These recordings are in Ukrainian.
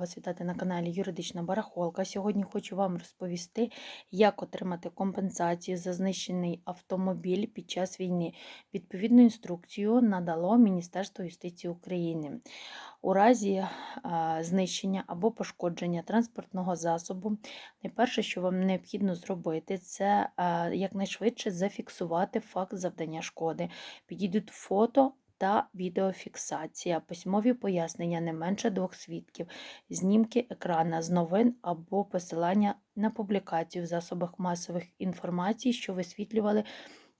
Вас вітати на каналі Юридична Барахолка. Сьогодні хочу вам розповісти, як отримати компенсацію за знищений автомобіль під час війни. Відповідну інструкцію надало Міністерство юстиції України. У разі знищення або пошкодження транспортного засобу, найперше, що вам необхідно зробити, це якнайшвидше зафіксувати факт завдання шкоди. Підійдуть фото та відеофіксація, письмові пояснення не менше двох свідків, знімки екрана з новин або посилання на публікацію в засобах масових інформацій, що висвітлювали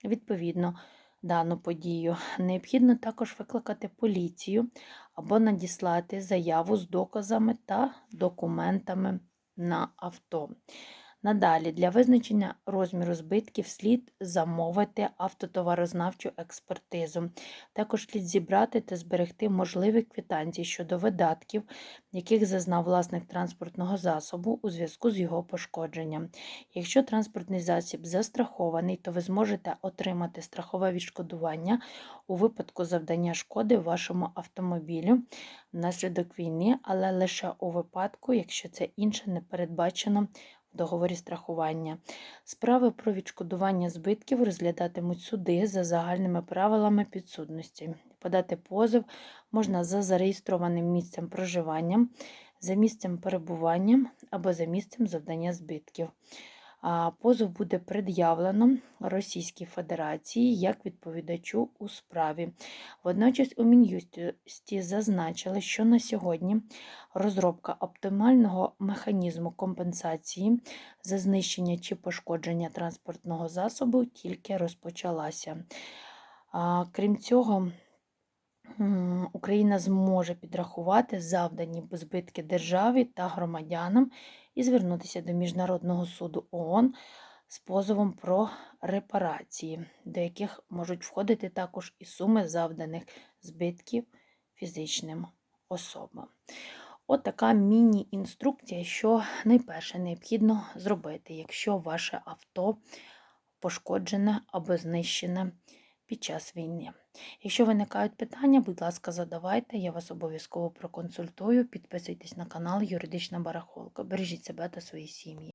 відповідно дану подію. Необхідно також викликати поліцію або надіслати заяву з доказами та документами на авто. Надалі для визначення розміру збитків слід замовити автотоварознавчу експертизу. Також слід зібрати та зберегти можливі квитанції щодо видатків, яких зазнав власник транспортного засобу у зв'язку з його пошкодженням. Якщо транспортний засіб застрахований, то ви зможете отримати страхове відшкодування у випадку завдання шкоди вашому автомобілю внаслідок війни, але лише у випадку, якщо це інше не передбачено договорі страхування. Справи про відшкодування збитків розглядатимуть суди за загальними правилами підсудності. Подати позов можна за зареєстрованим місцем проживання, за місцем перебування або за місцем завдання збитків. Позов буде пред'явлено Російській Федерації як відповідачу у справі. Водночас у Мін'юсті зазначили, що на сьогодні розробка оптимального механізму компенсації за знищення чи пошкодження транспортного засобу тільки розпочалася. Крім цього, Україна зможе підрахувати завдані збитки державі та громадянам і звернутися до Міжнародного суду ООН з позовом про репарації, до яких можуть входити також і суми завданих збитків фізичним особам. От така міні-інструкція, що найперше необхідно зробити, якщо ваше авто пошкоджене або знищене під час війни. Якщо виникають питання, будь ласка, задавайте, я вас обов'язково проконсультую. Підписуйтесь на канал Юридична Барахолка. Бережіть себе та свої сім'ї.